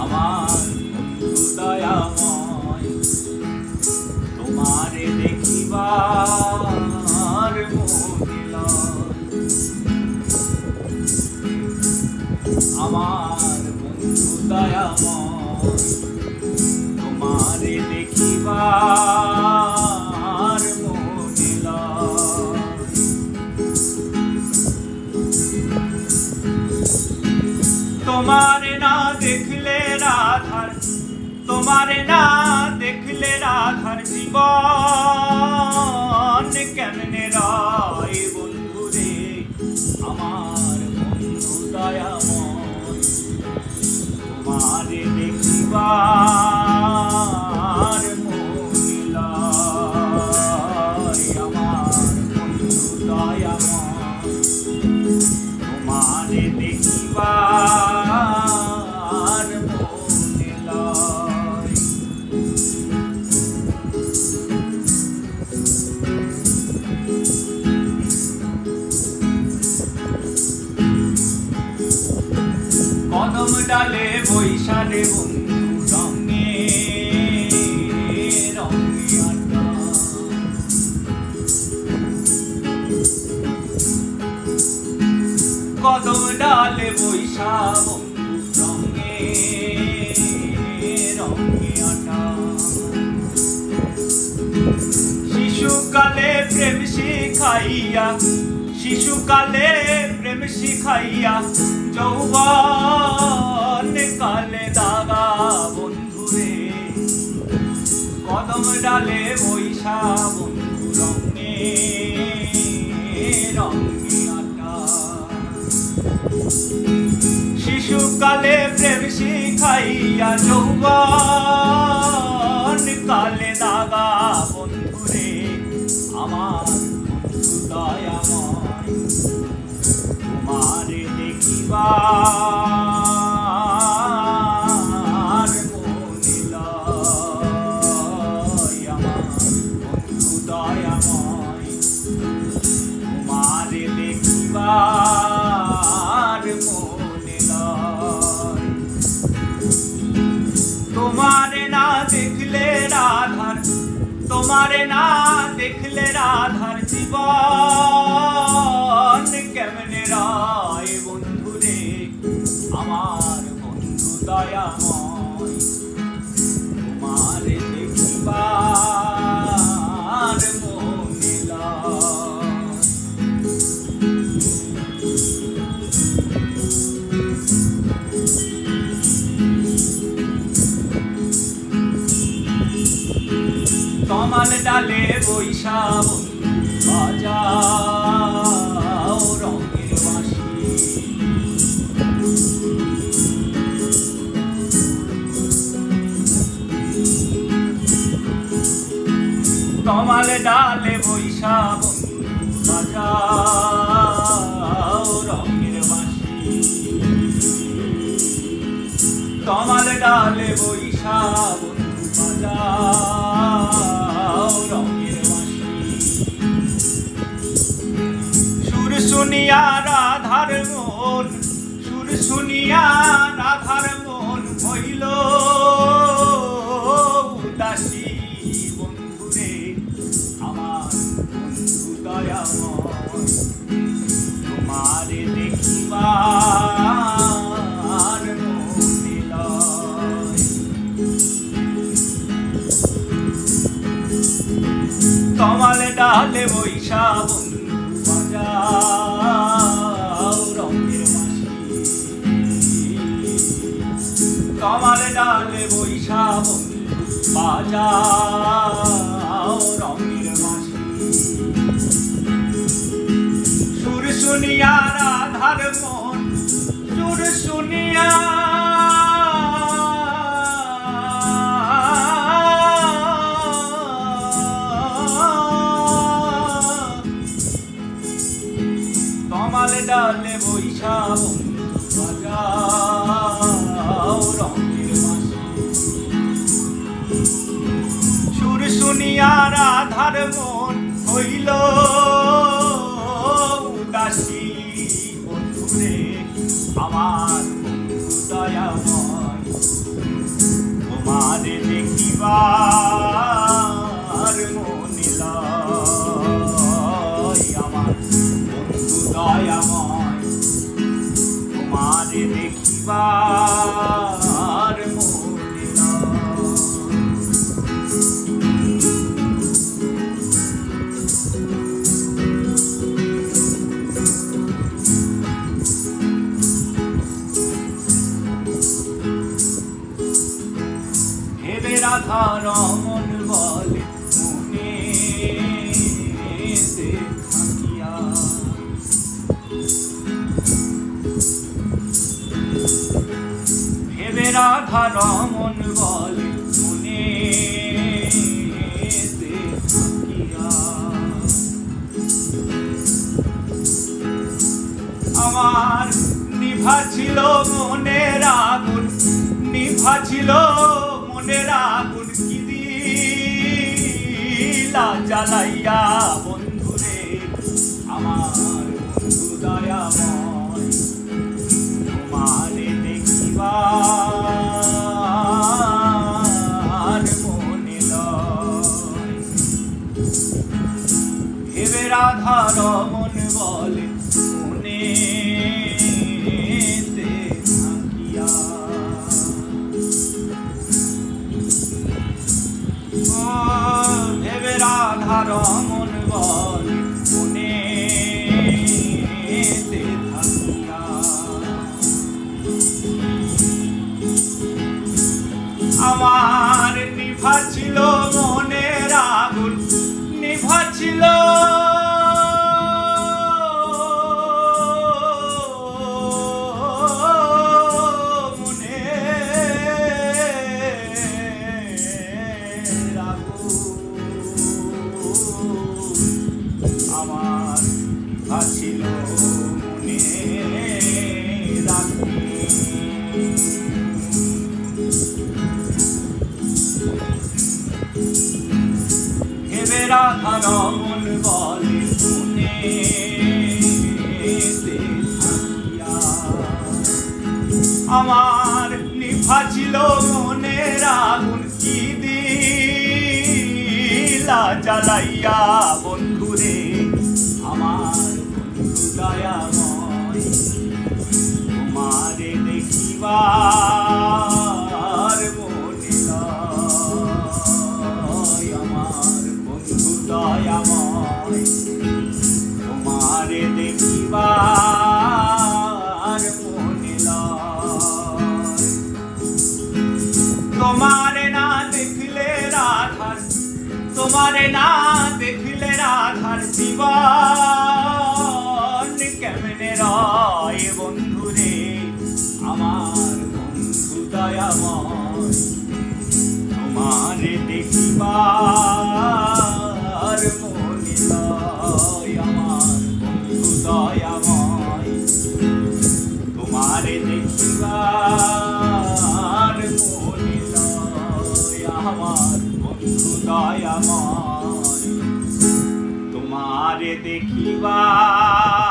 আমার দয়াময় তোমারে দেখিবার মনিল আমার বন্ধু দয়াময় তোমারে না দেখলে রাধার তোমারে না দেখলে রাধার জীবন কেমনে রায় বৈশা বন্ধু রঙে শিশুকালে প্রেম শিখাইয়া, শিশুকালে প্রেম শিখাইয়া, যৌবন কালে দাগা বন্ধুরে। কদম ডালে বৈশা বন্ধু রঙে রঙে আটা। শিখাইয়া যৌবন তোমারে না দেখলে রাধার জীবন। কেমনে রায় বন্ধুরে আমার বন্ধু দয়াময়। কমাল ডালে বৈশা বাজাও রঙের বাঁশি। কমাল ডালে বৈশা বাজাও রঙের বাঁশি। কমাল ডালে বৈশা শুনিয়া রাধার মন সুর শুনিয়া রাধার মন হইল। উদাসী বন্ধুরে, আমার বন্ধু দয়াময়, তোমারে দেখিবার কমালে ডালে বৈশা বন্ধু বাঁশি কমালে ডালে বৈশা বন্ধু বাজাও রঙের মাসি। সুর শুনিয়া রাধার মন সুর শুনিয়া কমালে ডালে বৈশা বন্ধু বাজাও রঙের সুর শুনিয়া রাধার মন হইল উদাসী। দেখিবার রাধা রমন বলে রাধা রমন বলে থাকিয়া আমার নিভা ছিল মনের আগুন, নিভা ছিল মনের আগুন, কি দিলা জ্বালাইয়া রাধা রমন বলে মনে ভেবে রাধা রমন আমার নিভা ছিল মনের আগুন কি দিলা জ্বালাইয়া বন্ধুরে আমার বন্ধু দয়াময়। তোমারে দেখিবার তোমারে না দেখলে রাধার, তোমারে না দেখলে রাধার জীবন কেমনে রয় বন্ধুরে, আমার বন্ধু দয়াময়, তোমারে দেখিবার তোমারে দেখিবার